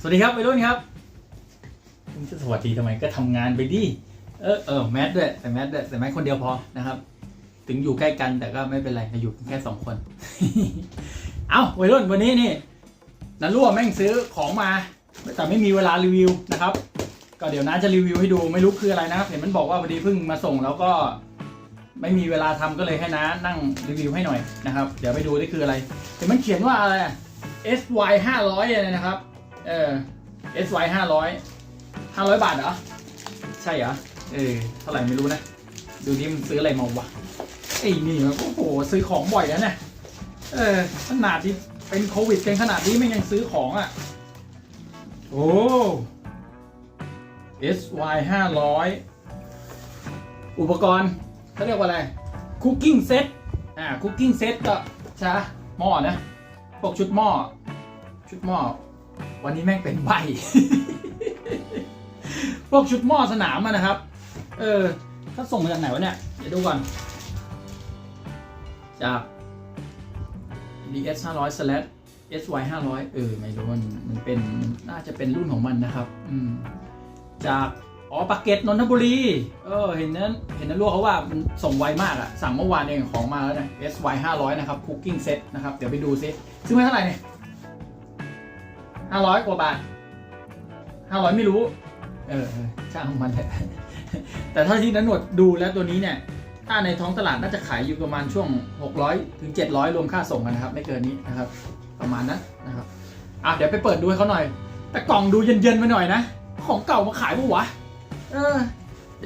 สวัสดีครับวัยรุ่นครับคุณจะสวัสดีทำไมก็ทำงานไปดิเออเออแมสด้วยใส่แมสด้วยใส่แมสคนเดียวพอนะครับ ถึงอยู่ใกล้กันแต่ก็ไม่เป็นไรอยู่แค่สองคน เอาวัยรุ่นวันนี้นี่นันรั่วแม่งซื้อของมา แต่ไม่มีเวลารีวิวนะครับ ก็เดี๋ยวน้าจะรีวิวให้ดูไม่รู้คืออะไรนะครับ เห็นมันบอกว่าพอดีเพิ่งมาส่งแล้วก็ ไม่มีเวลาทำก็เลยให้น้านั่งรีวิวให้หน่อยนะครับ เดี๋ยวไปดูนี่คืออะไรเห็นมันเขียนว่าอะไรอะ SY 500อะไรนะครับ เออ SY 500 500บาทเหรอ ใช่เหรอ เออ เท่าไหร่ไม่รู้นะ ดูดิมันซื้ออะไรมาวะไอ้นี่มันโอ้โห ซื้อของบ่อยนะเนี่ยเออ ขนาดที่เป็นโควิดกันขนาดนี้ไม่ยังซื้อของอะ โอ้ SY 500อุปกรณ์เขาเรียกว่าอะไรคุกกิ้งเซตอ่าคุกกิ้งเซตก็ใช่ปะหม้อนะพวกชุดหม้อชุดหม้อ วันนี้แม่งเป็นใบ พวกชุดหม้อสนามนะครับ เออ ถ้าส่งมาจากไหนวะเนี่ย เดี๋ยวดูก่อน จาก DS 500 slash SY 500เออ ไม่รู้มันมันเป็น น่าจะเป็นรุ่นของมันนะครับ อืม จากอ๋อปากเกร็ดนนทบุรี เออ เห็นนั้น เห็นนั้นรู้เขาว่ามันส่งไวมากอะสั่งเมื่อวานเองของมาแล้วนะ SY 500นะครับ Cooking Set นะครับ เดี๋ยวไปดูซิ ซื้อมาเท่าไหร่เนี่ย ห้าร้อยกว่าบาทห้าร้อยไม่รู้ เออช่างมันเถอะแต่ถ้าที่นันหนวดดูแล้วตัวนี้เนี่ยถ้าในท้องตลาดน่าจะขายอยู่ประมาณช่วง 600ถึง700 รวมค่าส่งกันนะครับ ไม่เกินนี้นะครับ ประมาณนั้นนะครับอะเดี๋ยวไปเปิดดูให้เขาหน่อย แต่กล่องดูเย็นๆไปหน่อยนะ ของเก่ามาขายปะวะเออ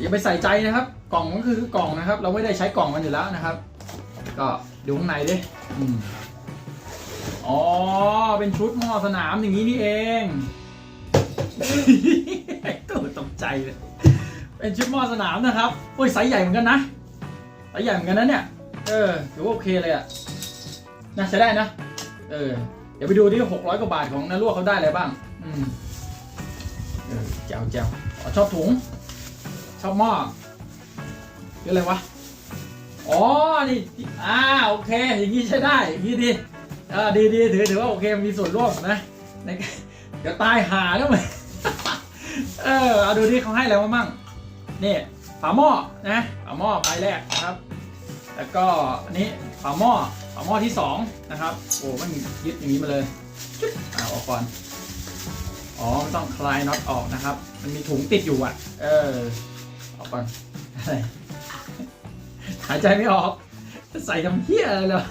อย่าไปใส่ใจนะครับ กล่องก็คือกล่องนะครับ เราไม่ได้ใช้กล่องกันอยู่แล้วนะครับ ก็ดูข้างในดิอืม อ๋อ เป็นชุดหม้อสนามอย่างนี้นี่เองตัวตกใจเลย เป็นชุดหม้อสนามนะครับ โอ้ยไซส์ใหญ่เหมือนกันนะ ไซส์ใหญ่เหมือนกันนะเนี่ย เออ ถือว่าโอเคเลยอะน่าใช้ได้นะ เออ เดี๋ยวไปดูที่หกร้อยกว่าบาทของนาลวกเขาได้อะไรบ้าง อืมเออแจวแจวอ๋อชอบถุง ชอบหม้อคืออะไรวะ อ๋อ นี่ อ่า โอเค อย่างนี้ใช้ได้ อย่างนี้ดี เออดีดีถือถือว่าโอเคมีส่วนร่วมนะในเดี๋ยวตายหาแล้วมั้ยเออเอาดูที่เขาให้อะไรมามั่งนี่ฝาหม้อนะฝาหม้อใบแรกนะครับ แล้วก็อันนี้ฝาหม้อฝาหม้อที่สองนะครับโอ้มันยึดอย่างนี้มาเลยอ่าออกก่อนอ๋อไม่ต้องคลายน็อตออกนะครับ มันมีถุงติดอยู่อะ เออออกก่อนอะไรหายใจไม่ออกจะใส่ทำเหี้ยอะไรเหรอ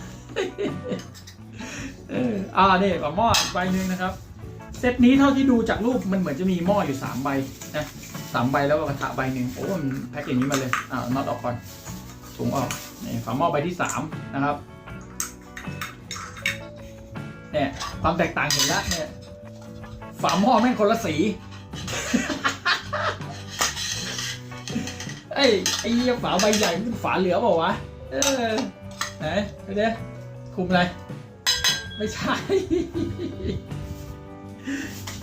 เอออ่านี่กับหม้ออีกใบหนึ่งนะครับ เซตนี้เท่าที่ดูจากรูปมันเหมือนจะมีหม้ออยู่ 3 ใบนะสามใบแล้วก็กระทะใบหนึ่งโอ้มันแพ็คอย่างนี้มาเลยอ่าน็อตออกก่อนถุงออกนี่ฝาหม้อใบที่ 3 นะครับเนี่ยความแตกต่างเห็นแล้วเนี่ยฝาหม้อแม่งคนละสีเอ้ไอ้ฝาใบใหญ่มันเป็นฝาเหลือเปล่าวะ เออไหนไปเด้คุมอะไร ไม่ใช่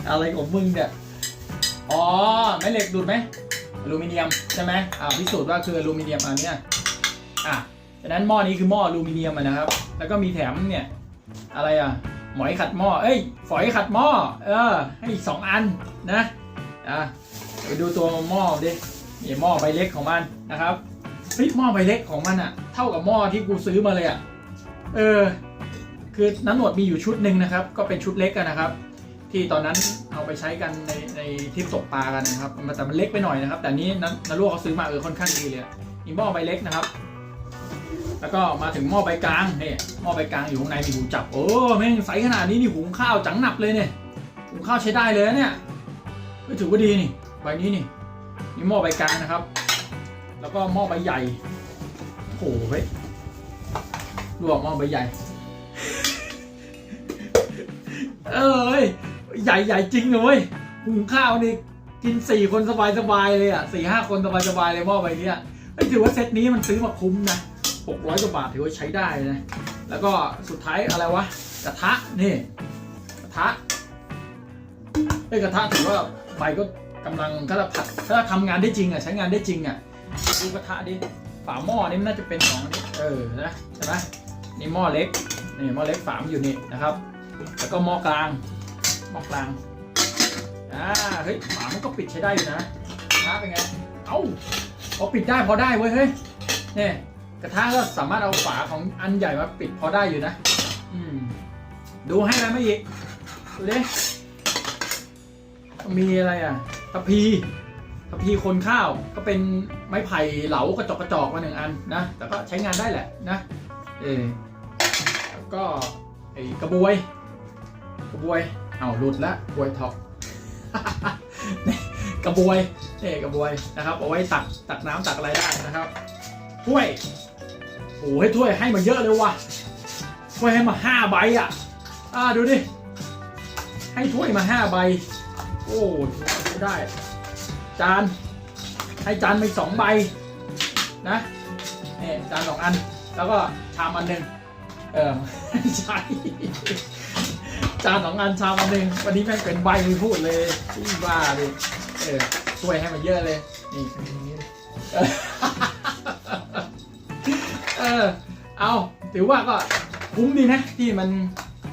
อะไรของมึงเนี่ย อ๋อแม่เหล็กดูดไหมอลูมิเนียมใช่ไหมอ่าพิสูจน์ว่าคืออลูมิเนียมอันเนี้ยอะฉะนั้นหม้อนี้คือหม้ออลูมิเนียมนะครับ แล้วก็มีแถมเนี่ย อะไรอะ หมอยขัดหม้อ เอ้ย ฝอยขัดหม้อ เออ ให้อีกสองอันนะ อะไปดูตัวหม้อดินี่หม้อใบเล็กของมันนะครับเฮ้ยหม้อใบเล็กของมันอะ เท่ากับหม้อที่กูซื้อมาเลยอะ เออ คือน้ำหนวดมีอยู่ชุดหนึ่งนะครับ ก็เป็นชุดเล็กกันนะครับ ที่ตอนนั้นเอาไปใช้กันในในทริปตกปลากันนะครับแต่มันเล็กไปหน่อยนะครับ แต่นี้นั้นนลูกเขาซื้อมาเออค่อนข้างดีเลยอะมีหม้อใบเล็กนะครับ แล้วก็มาถึงหม้อใบกลางนี่หม้อใบกลางอยู่ข้างในมีหูจับโอ้แม่งใสขนาดนี้นี่หุงข้าวจังหนับเลยเนี่ยหุงข้าวใช้ได้เลยเนี่ยก็ถือว่าดีนี่ใบนี้นี่นี่หม้อใบกลางนะครับ แล้วก็หม้อใบใหญ่โอ้โหเฮ้ยรวมหม้อใบใหญ่ เอ้ยใหญ่ใหญ่จริงเลยเว้ยหุงข้าวนี่กินสี่คนสบายสบายเลยอะสี่ห้าคนสบายสบายเลยหม้อใบเนี้ยเฮ้ถือว่าเซตนี้มันซื้อมาคุ้มนะหกร้อยกว่าบาทถือว่าใช้ได้นะแล้วก็สุดท้ายอะไรวะกระทะนี่กระทะเอ้กระทะถือว่าไฟก็กำลังถ้าเราผัดถ้าทำงานได้จริงอะใช้งานได้จริงอะดูกระทะดิฝาหม้อนี่มันน่าจะเป็นของนี้เออนะใช่ไหมนี่หม้อเล็กนี่หม้อเล็กฝามอยู่นี่นะครับ แล้วก็หม้อกลางหม้อกลางอ่าเฮ้ยฝามันก็ปิดใช้ได้อยู่นะกระทะเป็นไงเอ้าพอปิดได้พอได้เว้ยเฮ้ยเนี่ยกระทะก็สามารถเอาฝาของอันใหญ่มาปิดพอได้อยู่นะ อืมดูให้อะไรไม่อีกดูดิมีอะไรอะทัพพีทัพพีคนข้าวก็เป็นไม้ไผ่เหลากระจกกระจอกมาหนึ่งอันนะ แต่ก็ใช้งานได้แหละนะ เออแล้วก็ไอ้กระบวย บวย เอาหลุดละบวยท็อปนี่กระบวยนี่กระบวยนะครับ เอาไว้ตักตักน้ำตักอะไรได้นะครับถ้วยโอ้ให้ถ้วยให้มาเยอะเลยว่ะถ้วยให้มาห้าใบอะ อ่าดูดิ ให้ถ้วยมาห้าใบ โอ้ถือว่าใช้ได้ จาน ให้จานไปสองใบนะนี่จานสองอัน แล้วก็ชามอันหนึ่งเออใช่ จานสองอันชามอันหนึ่งวันนี้แม่งเป็นใบไม่พูดเลยที่บ้าเลยเออช่วยให้มันเยอะเลยนี่เออเออเอาถือว่าก็คุ้มดีนะที่มัน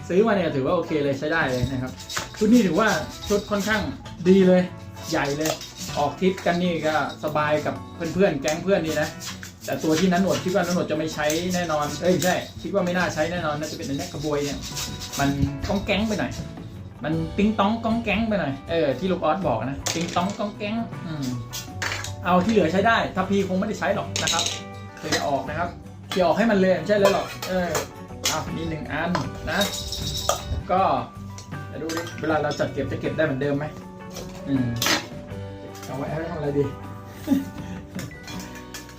ซื้อมาเนี่ยถือว่าโอเคเลยใช้ได้เลยนะครับ ชุดนี้ถือว่าชุดค่อนข้างดีเลย ใหญ่เลย ออกทริปกันนี่ก็สบายกับเพื่อนๆแก๊งเพื่อนนี่นะแต่ตัวที่นั้นหนวดคิดว่านันหนวดจะไม่ใช้แน่นอน เอ้ยไม่ใช่ คิดว่าไม่น่าใช้แน่นอนน่าจะเป็นอันเนี้กระบวยเนี่ย มันก้องแก๊งไปหน่อย มันติ้งต้องก้องแก๊งไปหน่อยเออที่ลูกออสบอกนะติ้งต้องก้องแก๊งอืมเอาที่เหลือใช้ได้ถ้าพีคงไม่ได้ใช้หรอกนะครับเคยออกนะครับเคลียร์ออกให้มันเลยไม่ใช่เลยหรอกเออเอามีหนึ่งอันนะแล้วก็เดี๋ยวดูดิเวลาเราจัดเก็บจะเก็บได้เหมือนเดิมไหมอืมเอาไว้ให้ทำอะไรดี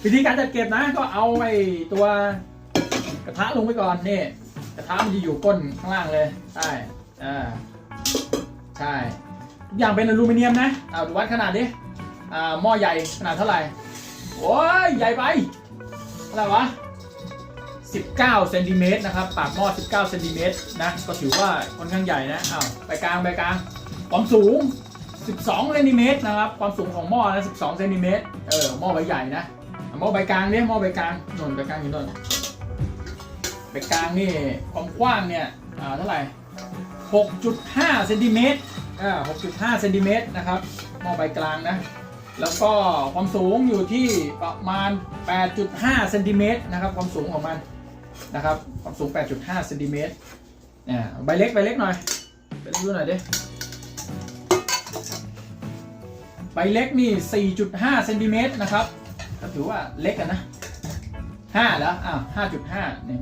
วิธีการจัดเก็บนะก็เอาไอ้ตัวกระทะลงไปก่อนนี่ กระทะมันจะอยู่ก้นข้างล่างเลย ใช่อ่าใช่ทุกอย่างเป็นอลูมิเนียมนะเอาดูวัดขนาดดิอ่าหม้อใหญ่ขนาดเท่าไหร่โอ้ยใหญ่ไปเท่าไหร่วะ19เซนติเมตรนะครับปากหม้อ 19เซนติเมตรนะก็ถือว่าค่อนข้างใหญ่นะอ้าวไปกลางไปกลางความสูง 12เซนติเมตรนะครับความสูงของหม้อนะ12เซนติเมตรเออหม้อใบใหญ่นะหม้อใบกลางเนี่ยหม้อใบกลางนนใบกลางอยู่นน ใบกลางนี่ความกว้างเนี่ยอ่าเท่าไหร่ 6.5เซนติเมตรอ่า6.5เซนติเมตรนะครับม้อใบกลางนะ แล้วก็ความสูงอยู่ที่ประมาณ 8.5เซนติเมตรนะครับ ความสูงของมันนะครับความสูง 8.5เซนติเมตรเนี่ยใบเล็กใบเล็กหน่อยไปดูหน่อยดิใบเล็กนี่ 4.5เซนติเมตรนะครับก็ถือว่าเล็กกันนะห้าแล้วอ้าวห้าจุดห้านี่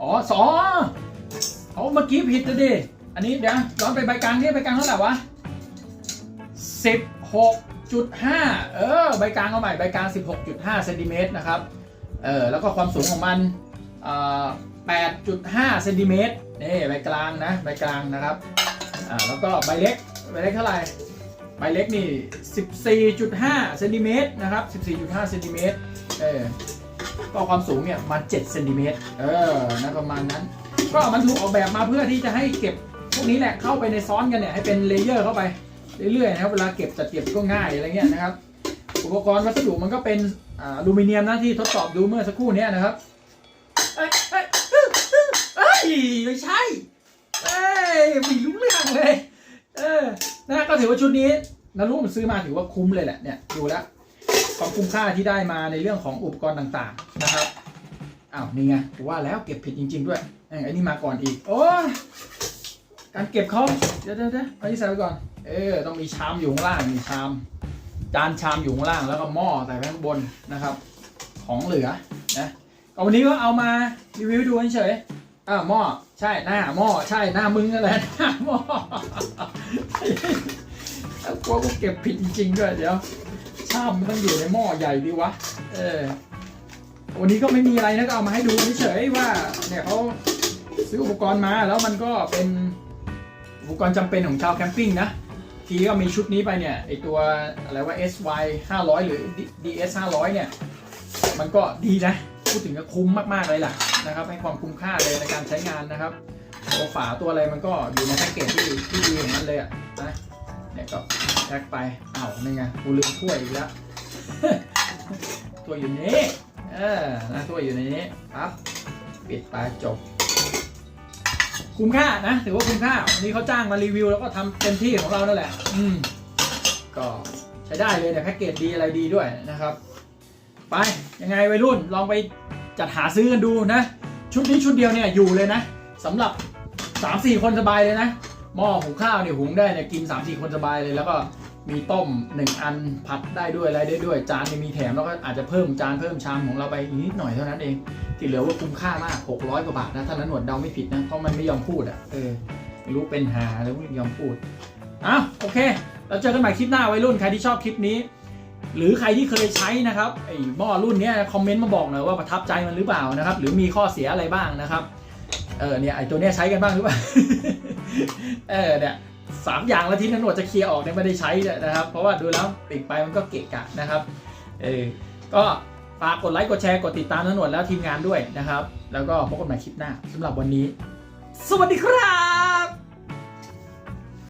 อ๋อสองเขาเมื่อกี้ผิดนะดิอันนี้เดี๋ยวย้อนไปใบกลางนี่ใบกลางเท่าไหร่วะสิบหกจุดห้าเออใบกลางเอาใหม่ใบกลางสิบหกจุดห้าเซนติเมตรนะครับเออแล้วก็ความสูงของมันแปดจุดห้าเซนติเมตรนี่ใบกลางนะใบกลางนะครับอ่าแล้วก็ใบเล็กใบเล็กเท่าไหร่ใบเล็กนี่ 14.5เซนติเมตรนะครับ 14.5เซนติเมตรเออ ก็ความสูงเนี่ยมา7เซนติเมตรเออนะประมาณนั้น ก็มันถูกออกแบบมาเพื่อที่จะให้เก็บพวกนี้แหละเข้าไปในซ้อนกันเนี่ยให้เป็นเลเยอร์เข้าไปเรื่อยๆนะครับเวลาเก็บจัดเก็บก็ง่ายอะไรเงี้ยนะครับ อุปกรณ์วัสดุมันก็เป็นอลูมิเนียมนะที่ทดสอบดูเมื่อสักครู่นี้นะครับเอ้ยเอ้ยเอ้ยไม่ใช่เอ้ยไม่รู้เรื่องเลย เออนะก็ถือว่าชุดนี้นารุมันซื้อมาถือว่าคุ้มเลยแหละเนี่ยดูแล้ว ความคุ้มค่าที่ได้มาในเรื่องของอุปกรณ์ต่างๆนะครับอ้าวนี่ไงกูว่าแล้วเก็บผิดจริง ๆ ด้วยไอ้นี่มาก่อนอีก โอ้การเก็บเขาเดี๋ยวเดี๋ยวเดี๋ยวเอาที่ใส่ไว้ก่อน เออต้องมีชามอยู่ข้างล่างมีชาม จานชามอยู่ข้างล่างแล้วก็หม้อใส่ไว้ข้างบนนะครับ ของเหลือนะวันนี้ก็เอามารีวิวดูเฉยอ่าหม้อใช่หน้าหม้อใช่หน้ามึงนั่นแหละหน้าหม้อแล้วกลัวกูเก็บผิดจริงๆด้วยเดี๋ยว ชามมันต้องอยู่ในหม้อใหญ่ดีวะ เออ วันนี้ก็ไม่มีอะไรนะก็เอามาให้ดูเฉยๆว่า เนี่ยเขาซื้ออุปกรณ์มาแล้วมันก็เป็นอุปกรณ์จำเป็นของชาวแคมปิ้งนะ ทีก็มีชุดนี้ไปเนี่ยไอตัวอะไรว่า SY 500 หรือ DS 500 เนี่ย มันก็ดีนะ พูดถึงก็คุ้มมากๆเลยล่ะนะครับ ให้ความคุ้มค่าเลยในการใช้งานนะครับตัวฝาตัวอะไรมันก็อยู่ในแพ็กเกจที่ที่ดีของมันเลยอะนะเนี่ยก็ แพ็กไปอ้าวนี่ไงกูลืมถ้วยอีกแล้วถ้วยอยู่นี้เออนะถ้วยอยู่ในนี้ปั๊บปิดไปจบ คุ้มค่านะ ถือว่าคุ้มค่าวันนี้เขาจ้างมารีวิวแล้วก็ทำเต็มที่ของเรานั่นแหละ อืมก็ใช้ได้เลยเนี่ยแพ็กเกจดีอะไรดีด้วยนะครับ ไปยังไงวัยรุ่นลองไปจัดหาซื้อกันดูนะ ชุดนี้ชุดเดียวเนี่ยอยู่เลยนะสำหรับ 3-4 คนสบายเลยนะ หม้อหุงข้าวเนี่ยหุงได้เนี่ยกิน3-4คนสบายเลย แล้วก็มีต้ม 1 อันผัดได้ด้วยอะไรได้ด้วยจานเนี่ยมีแถมแล้วก็อาจจะเพิ่มจานเพิ่มชามของเราไปนิดหน่อยเท่านั้นเอง ที่เหลือว่าคุ้มค่ามาก 600 กว่าบาทนะถ้านั้นหนวดเดาไม่ผิดนะเพราะมันไม่ยอมพูดอะเออไม่รู้เป็นหาแล้วไม่ยอมพูดอ้าวโอเคแล้วเจอกันใหม่คลิปหน้าวัยรุ่นใครที่ชอบคลิปนี้ หรือใครที่เคยใช้นะครับไอ้หม้อรุ่นเนี้ยคอมเมนต์มาบอกหน่อยว่าประทับใจมันหรือเปล่านะครับ หรือมีข้อเสียอะไรบ้างนะครับ เออเนี่ยไอ้ตัวเนี้ยใช้กันบ้างหรือเปล่า เออเนี่ยสามอย่างแล้วที่นันหนวดจะเคลียร์ออกเนี่ยไม่ได้ใช้เนี่ยนะครับ เพราะว่าดูแล้วปิดไปมันก็เกะกะนะครับ เออ ก็ฝากกดไลค์กดแชร์กดติดตามนันหนวดแล้วทีมงานด้วยนะครับ แล้วก็พบกันใหม่คลิปหน้าสำหรับวันนี้ สวัสดีครับ